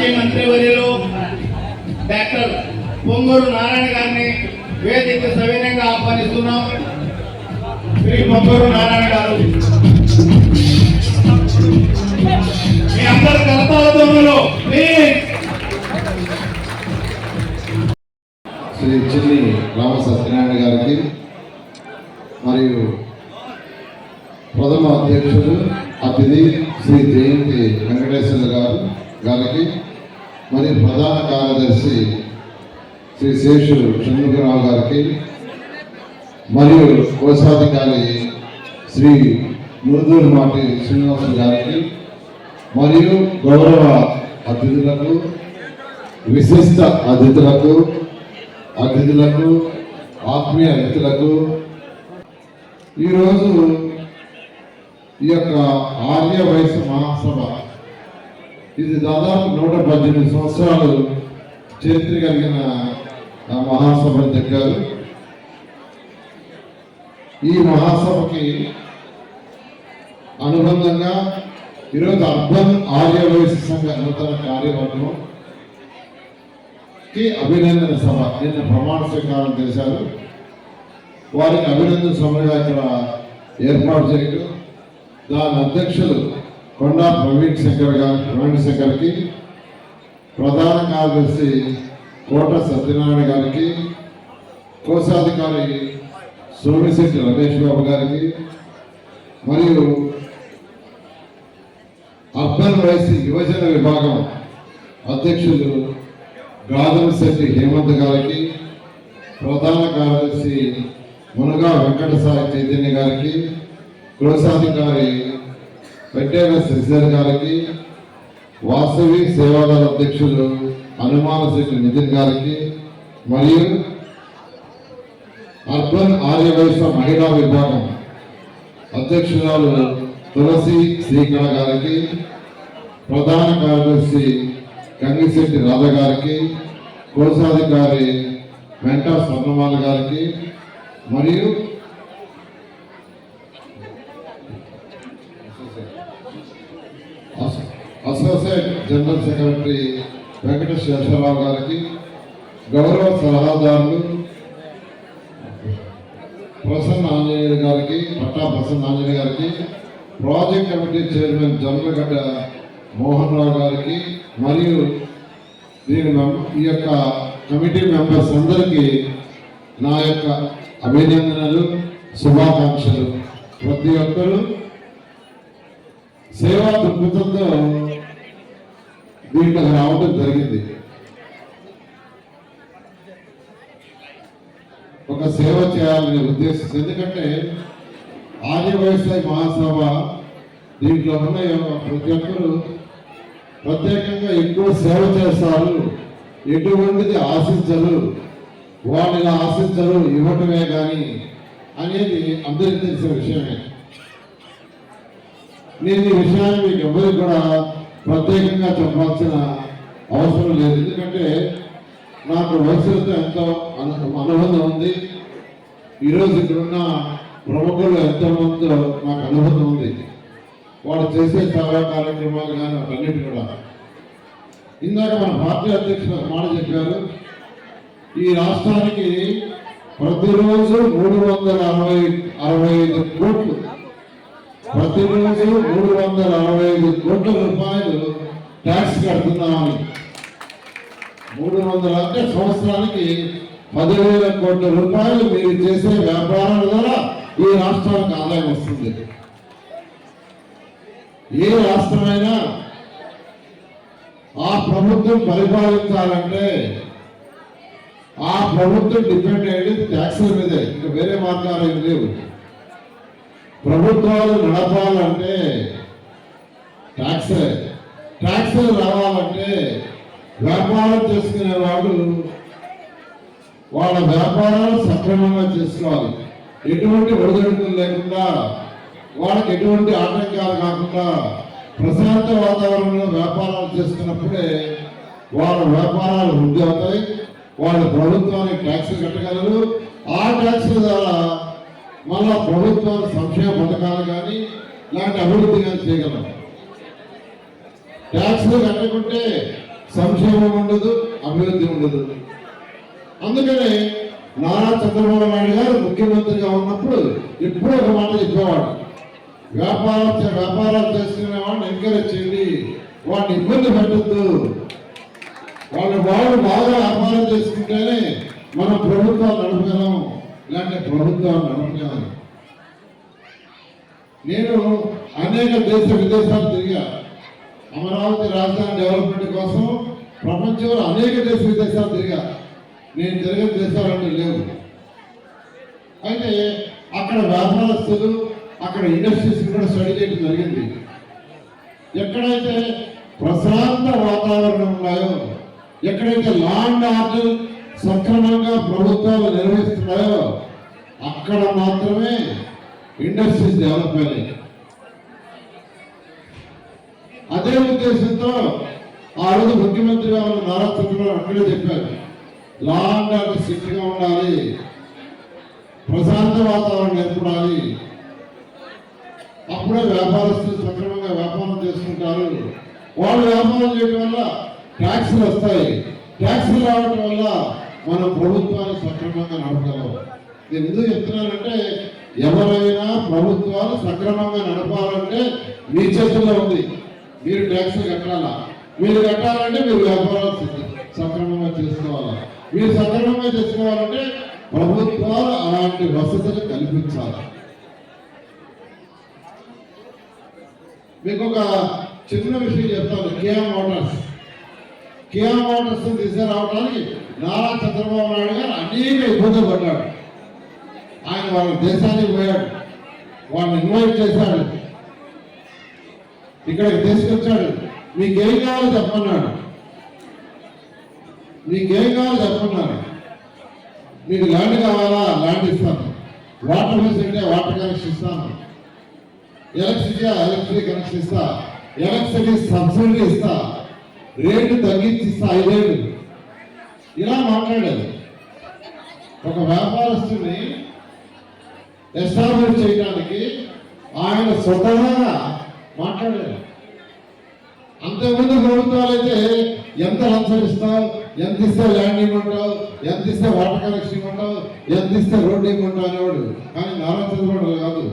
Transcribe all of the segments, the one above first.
మాజీ మంత్రివర్యులు డాక్టర్ పొంగూరు నారాయణ గారిని వేదిక సవీనంగా ఆహ్వానిస్తున్నాం. శ్రీ పొంగూరు నారాయణ గారు. మీ అందరి కర్తాలతో శ్రీ చిల్లి రామ సత్యనారాయణ గారికి మరియు ప్రథమ అధ్యక్షుడు అతిథి శ్రీ జయంతి వెంకటేశ్వర గారు గారికి మరి ప్రధాన కార్యదర్శి శ్రీ శేషుడు షణ్ముఖరావు గారికి మరియు కోశాధికారి శ్రీ మురుదూరు మాటి శ్రీనివాసు గారికి మరియు గౌరవ అతిథులకు విశిష్ట అతిథులకు అతిథులకు ఆత్మీయ అతిథులకు ఈరోజు ఈ యొక్క ఆర్య వయసు మహాసభ ఇది దాదాపు నూట పద్దెనిమిది సంవత్సరాలు చరిత్ర కలిగిన మహాసభ దగ్గర ఈ మహాసభకి అనుబంధంగా ఈరోజు అర్బన్ ఆర్య వయసు సంఘ నూతన కార్యవర్గం కి అభినందన సభ నిన్న ప్రమాణ స్వీకారం చేశారు. వారికి అభినందన సభగా ఇక్కడ ఏర్పాటు చేయడం. దాని అధ్యక్షులు కొండా ప్రవీణ్ శంకర్ గారు ప్రవీణ్ శంకర్కి ప్రధాన కార్యదర్శి కోట సత్యనారాయణ గారికి కోశాధికారి సోమిశెట్టి రమేష్ బాబు గారికి మరియు అర్బన్ వైస్ యువజన విభాగం అధ్యక్షులు గాజుల శెట్టి హేమంత్ గారికి ప్రధాన కార్యదర్శి మునగా వెంకట సాయి చైతన్య గారికి కోశాధికారి పెట్టేల శ్రీధర్ గారికి వాసవి సేవాదళ అధ్యక్షులు హనుమాన శెట్టి నితిన్ గారికి మరియు అర్బన్ ఆర్యవైశ్య మహిళా విభాగం అధ్యక్షురాలు తులసి శ్రీకళ గారికి ప్రధాన కార్యదర్శి గంగిశెట్టి రాధ గారికి కోశాధికారి వెంట స్వర్ణమాల గారికి మరియు జనరల్ సెక్రటరీ వెంకట శేషరావు గారికి గౌరవ సలహాదారులు ప్రసన్న ఆంజనేయులు గారికి పట్టా ప్రసన్న ఆంజనేయ గారికి project committee chairman Jammagadda Mohan Rao గారికి మరియు దీని ఈ యొక్క కమిటీ మెంబర్స్ అందరికీ నా యొక్క అభినందనలు శుభాకాంక్షలు. ప్రతి ఒక్కరూ సేవా దృక్పథంతో దీంట్లో రావడం జరిగింది. ఒక సేవ చేయాలనే ఉద్దేశం. ఎందుకంటే ఆర్య వ్యవసాయ మహాసభ దీంట్లో ఉన్న ప్రతి ఒక్కరు ప్రత్యేకంగా ఎక్కువ సేవ చేస్తారు. ఎటువంటిది ఆశించరు. వాళ్ళని ఆశించరు ఇవ్వటమే కానీ అనేది అందరికీ తెలిసిన విషయమే. నేను ఈ విషయాన్ని మీకు ఎవరికి కూడా ప్రత్యేకంగా చెప్పాల్సిన అవసరం లేదు. ఎందుకంటే నాకు వయసులతో ఎంతో అనుబంధం ఉంది. ఈరోజు ఇక్కడున్న ప్రముఖులు ఎంతోమందితో నాకు అనుబంధం ఉంది. వాళ్ళు చేసే చాలా కార్యక్రమాలు కానీ వాటన్నిటి కూడా. ఇందాక మన పార్టీ అధ్యక్షులు మాట చెప్పారు. ఈ రాష్ట్రానికి ప్రతిరోజు మూడు వందల అరవై అరవై ఐదు కోట్లు ప్రతిరోజు మూడు వందల అరవై ఐదు కోట్ల రూపాయలు ట్యాక్స్ కడుతున్నామని. మూడు వందల అంటే సంవత్సరానికి పదివేల కోట్ల రూపాయలు మీరు చేసే వ్యాపారాల ద్వారా ఈ రాష్ట్రానికి ఆదాయం వస్తుంది. ఏ రాష్ట్రమైనా ఆ ప్రభుత్వం పరిపాలించాలంటే ఆ ప్రభుత్వం డిపెండ్ అయ్యేది ట్యాక్సుల మీదే. ఇంకా వేరే మార్గాలు ఏమి లేవు. ప్రభుత్వాలు నడపాలంటే ట్యాక్స్ ట్యాక్స్ రావాలంటే వ్యాపారం చేసుకునే వాళ్ళు వాళ్ళ వ్యాపారాలు సక్రమంగా చేసుకోవాలి. ఎటువంటి ఒడిదొడుకులు లేకుండా వాళ్ళకి ఎటువంటి ఆటంకాలు కాకుండా ప్రశాంత వాతావరణంలో వ్యాపారాలు చేసుకున్నప్పుడే వాళ్ళ వ్యాపారాలు వృద్ధి అవుతాయి. వాళ్ళ ప్రభుత్వానికి ట్యాక్స్ కట్టగలరు. ఆ ట్యాక్స్ ద్వారా మళ్ళా ప్రభుత్వ సంక్షేమ పథకాలు కానీ ఇలాంటి అభివృద్ధి కానీ చేయగలం. ట్యాక్స్లు కట్టకుంటే సంక్షేమం ఉండదు అభివృద్ధి ఉండదు. అందుకనే నారా చంద్రబాబు నాయుడు గారు ముఖ్యమంత్రిగా ఉన్నప్పుడు ఎప్పుడూ ఒక మాట చెప్పేవాడు. వ్యాపారం వ్యాపారాలు చేసుకునే వాడిని ఎంకరేజ్ చేయండి వాడిని ఇబ్బంది పెట్టద్దు. వాళ్ళు వాళ్ళు బాగా వ్యాపారం చేసుకుంటేనే మనం ప్రభుత్వాలు నడపగలం ఇలాంటి ప్రభుత్వాలు నడపగలం నేను అనేక దేశ విదేశాలు తిరిగా అమరావతి రాజధాని డెవలప్మెంట్ కోసం ప్రపంచంలో అనేక దేశ విదేశాలు తిరిగా నేను తిరిగిన దేశాలంటే లేవు. అయితే అక్కడ వ్యాపారస్తులు అక్కడ ఇండస్ట్రీస్ కూడా స్టడీ చేయడం జరిగింది. ఎక్కడైతే ప్రశాంత వాతావరణం ఉన్నాయో ఎక్కడైతే లాండ్ ఆర్డర్ సక్రమంగా ప్రభుత్వాలు నిర్వహిస్తున్నాయో అక్కడ మాత్రమే ఇండస్ట్రీస్ డెవలప్ అయినాయి. అదే ఉద్దేశంతో ఆ రోజు ముఖ్యమంత్రిగా ఉన్న నారా చంద్రబాబు అక్కడే చెప్పారు లాంగ్ అండ్ ఉండాలి ప్రశాంత వాతావరణం ఏర్పడాలి. అప్పుడే వ్యాపారస్తులు సక్రమంగా వ్యాపారం చేసుకుంటారు. వాళ్ళు వ్యాపారం చేయడం వల్ల ట్యాక్సులు వస్తాయి. ట్యాక్సులు రావడం వల్ల మన ప్రభుత్వాలు సక్రమంగా నడపగలవు. నేను ఎందుకు చెప్తున్నానంటే ఎవరైనా ప్రభుత్వాలు సక్రమంగా నడపాలంటే మీ చేతుల్లో ఉంది. మీరు ట్యాక్సులు కట్టాలా? మీరు కట్టాలంటే మీరు వ్యాపారాలు సక్రమంగా చేసుకోవాలా? మీరు సక్రమంగా చేసుకోవాలంటే ప్రభుత్వాలు అలాంటి వసతులు కల్పించాలి? మీకు ఒక చిన్న విషయం చెప్తాను. Kia Motors. కియా మోటార్స్ తీసుకురావడానికి నారా చంద్రబాబు నాయుడు గారు అనేక ఇబ్బందులు పడ్డాడు. ఆయన వాళ్ళ దేశానికి పోయాడు. వాళ్ళని ఇన్వైట్ చేశాడు. ఇక్కడికి తీసుకొచ్చాడు. మీకేం కావాలో చెప్పన్నాడు మీకేం కావాలో చెప్పన్నాడు మీకు ల్యాండ్ కావాలా? ల్యాండ్ ఇస్తాను. వాటర్ ఫెసిలిటీ వాటర్ కనెక్షన్ ఇస్తాను. ఎలక్ట్రిసిటీ ఎలక్ట్రిసిటీ కనెక్షన్ ఇస్తా. ఎలక్ట్రిసిటీ సబ్సిడీ ఇస్తా. రేటు తగ్గించి ఇస్తా ఐదేళ్ళు. ఇలా మాట్లాడాలి ఒక వ్యాపారస్తుని ఎస్టాబ్లిష్ చేయడానికి ఆయన స్వతహాగా మాట్లాడారు. అంతకుముందు ప్రభుత్వాలు అయితే ఎంత లంచం ఇస్తావు ఎంత ఇస్తే ల్యాండ్ ఇవ్వమంటావు ఎంత ఇస్తే వాటర్ కనెక్షన్ ఇవ్వమంటావు ఎంత ఇస్తే రోడ్డు ఇవ్వమంటావు అనేవాడు. కానీ నారా చంద్రబాబు కాదు.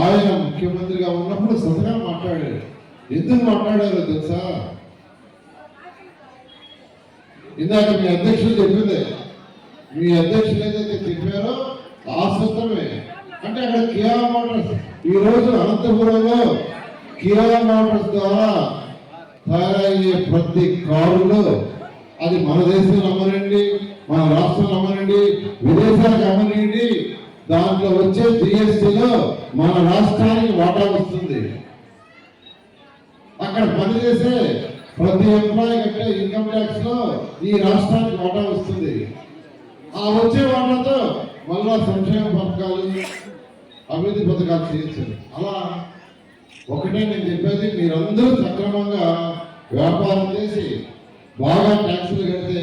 ఆయన ముఖ్యమంత్రిగా ఉన్నప్పుడు స్వతగా మాట్లాడాడు. ఎందుకు మాట్లాడారో తెలుసా? ఇందాక మీ అధ్యక్షులు చెప్పింది. మీ అధ్యక్షులు ఏదైతే చెప్పారో ఆ సూత్రమే అంటే అక్కడ కియా మోటార్స్. ఈ రోజు అనంతపురంలో కియా మోటార్స్ ద్వారా తయారయ్యే ప్రతి కారులో అది మన దేశంలో అమ్మనండి మన రాష్ట్రంలో అమ్మనండి విదేశాలకు అమ్మనండి దాంట్లో వచ్చే జిఎస్టీలో మన రాష్ట్రానికి వాటా వస్తుంది. అక్కడ పనిచేసే ప్రతి ఎంప్లాయీ కంటే ఇన్కమ్ ట్యాక్స్లో ఈ రాష్ట్రానికి వాటా వస్తుంది. ఆ వచ్చే వాటాతో మళ్ళా సంక్షేమ పథకాలు అభివృద్ధి పథకాలు చేయొచ్చు అలా ఒకటే నేను చెప్పేది మీరందరూ సక్రమంగా వ్యాపారం చేసి బాగా ట్యాక్సులు కడితే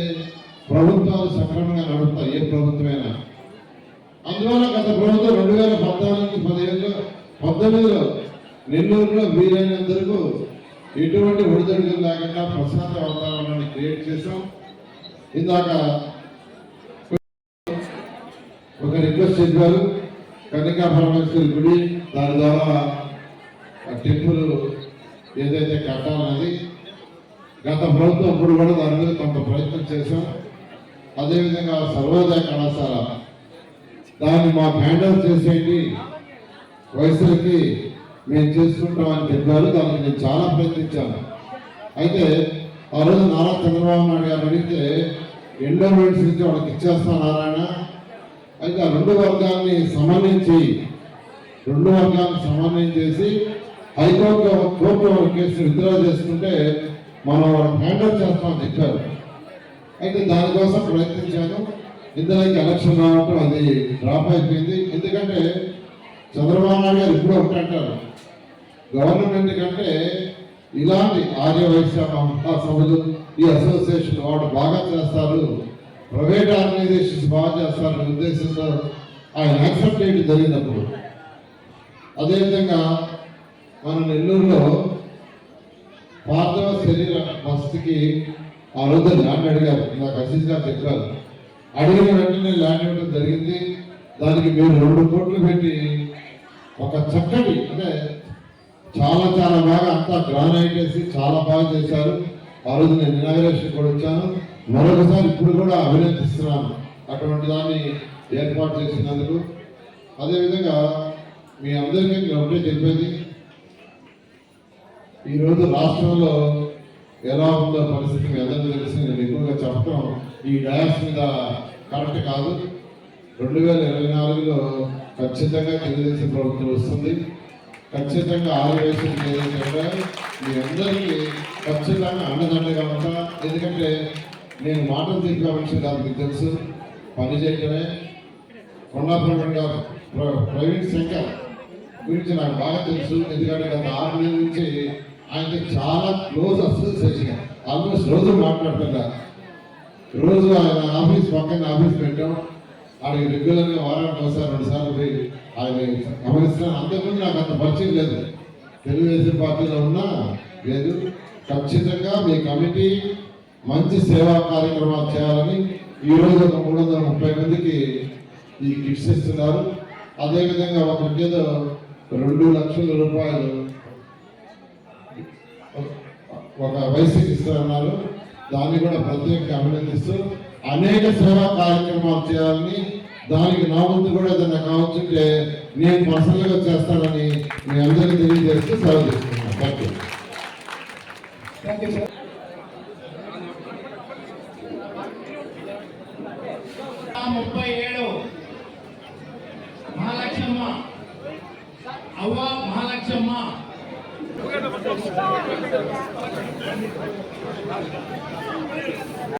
ప్రభుత్వాలు సక్రమంగా నడుపుతాయి ఏ ప్రభుత్వమైనా. అందువల్ల గత ప్రభుత్వం రెండు వేల పద్నాలుగు పదిహేనులో పంతొమ్మిదిలో నెల్లూరులో వీలైనంతరకు ఎటువంటి ఒడిదడుగులు లేకుండా ప్రశాంత వాతావరణాన్ని క్రియేట్ చేశాం. ఇందాక ఒక రిక్వెస్ట్ చెప్పారు కన్నికా పరమేశ్వరి గుడి దాని ద్వారా ఆ టెంపుల్ ఏదైతే కట్టాలన్నది గత ప్రభుత్వం అప్పుడు కూడా దాని మీద కొంత ప్రయత్నం చేశాం. అదేవిధంగా సర్వోదయ కళాశాల దాన్ని మాకు హ్యాండిల్ చేసేయండి వయసులకి మేము చేసుకుంటామని చెప్పారు దానికి నేను చాలా ప్రయత్నించాను. అయితే ఆ రోజు నారా చంద్రబాబు నాయుడు గారు అడిగితే ఎండోమెంట్స్ నుంచి వాళ్ళకి ఇచ్చేస్తాను నారాయణ అయితే ఆ రెండు వర్గాన్ని సమన్వయించి రెండు వర్గాలను సమన్వయం చేసి హైకోర్టు కోర్టు వాళ్ళ కేసు విత్డ్రా చేసుకుంటే మనం వాళ్ళకి హ్యాండిల్ చేస్తామని చెప్పారు. అయితే దానికోసం ప్రయత్నించాను. ఇద్దరికి ఎలక్షన్ రావటం అది డ్రాప్ అయిపోయింది. ఎందుకంటే చంద్రబాబు నాయుడు గారు ఇప్పుడు ఒకటి అంటారు గవర్నమెంట్ కంటే ఇలాంటి ఆర్యవైశ్య సభలు ఈ అసోసియేషన్ వాడు బాగా చేస్తారు. ప్రైవేట్ ఆర్గనైజేషన్స్ బాగా చేస్తారనే ఉద్దేశంతో ఆయన యాక్సెప్ట్ చేయడం జరిగినప్పుడు. అదేవిధంగా మన నెల్లూరులో పార్థవ శరీర బస్కి ఆ రోజు ల్యాండ్ అడిగారు. నాకు అసీజ్ గారు చెప్పారు. అడిగిన వెంటనే ల్యాండ్ ఇవ్వడం జరిగింది. దానికి మీరు రెండు కోట్లు పెట్టి ఒక చక్కటి అంటే చాలా చాలా బాగా అంతా గ్రానైట్ వేసి చాలా బాగా చేశారు. ఆ రోజు నేను ఇనాగరేషన్ కూడా వచ్చాను. మరొకసారి ఇప్పుడు కూడా అభినందిస్తున్నాను అటువంటి దాన్ని ఏర్పాటు చేసినందుకు. అదేవిధంగా మీ అందరికీ ఒకటే చెప్పేది. ఈరోజు రాష్ట్రంలో ఎలా ఉందో పరిస్థితి మీ అందరికీ తెలిసి నేను ఎక్కువగా చెప్పడం ఈ డయాస్ మీద కరెక్ట్ కాదు. రెండు వేల ఇరవై నాలుగులో ఖచ్చితంగా తెలుగుదేశం ప్రభుత్వం వస్తుంది. ఖచ్చితంగా ఆంధ్రప్రదేశ్ ఏదైతే మీ అందరికీ ఖచ్చితంగా అండదండగా ఉంటా. ఎందుకంటే నేను మాటలు తీసుకోవాల్సిన దానికి కాదు మీకు తెలుసు. పని చేయటమే. కొండాపురం గారు ప్రవీణ్ శంకర్ గురించి నాకు బాగా తెలుసు. ఎందుకంటే గత ఆరు నెలల నుంచి ఆయనకి చాలా క్లోజ్ అసోసియేషన్ ఆల్మోస్ట్ రోజు మాట్లాడుతున్నా రోజు ఆయన ఆఫీస్ పక్కన ఆఫీస్ పెట్టాం. ఆడికి రెగ్యులర్గా వారానికి ఒకసారి రెండు సార్లు పోయి ఆయన గమనిస్తాను అంతకుముందు నాకు అంత పరిచయం లేదు. తెలుగుదేశం పార్టీలో ఉన్నా లేదు. ఖచ్చితంగా మీ కమిటీ మంచి సేవా కార్యక్రమాలు చేయాలని ఈ రోజు ఒక మూడు వందల ముప్పై మందికి ఈ గిఫ్ట్స్ ఇస్తున్నారు. అదేవిధంగా ఒకరికి ఏదో రెండు లక్షల రూపాయలు ఒక వయసుకి ఇస్తారన్నారు. దాన్ని కూడా ప్రత్యేకంగా అభినందిస్తూ అనేక సేవా కార్యక్రమాలు చేయాలని దానికి నా ముందు కూడా ఏదైనా కావచ్చుంటే నేను పర్సనల్గా చేస్తానని మీ అందరికీ తెలియజేస్తూ సెలవు తీసుకున్నాను thank you thank you sir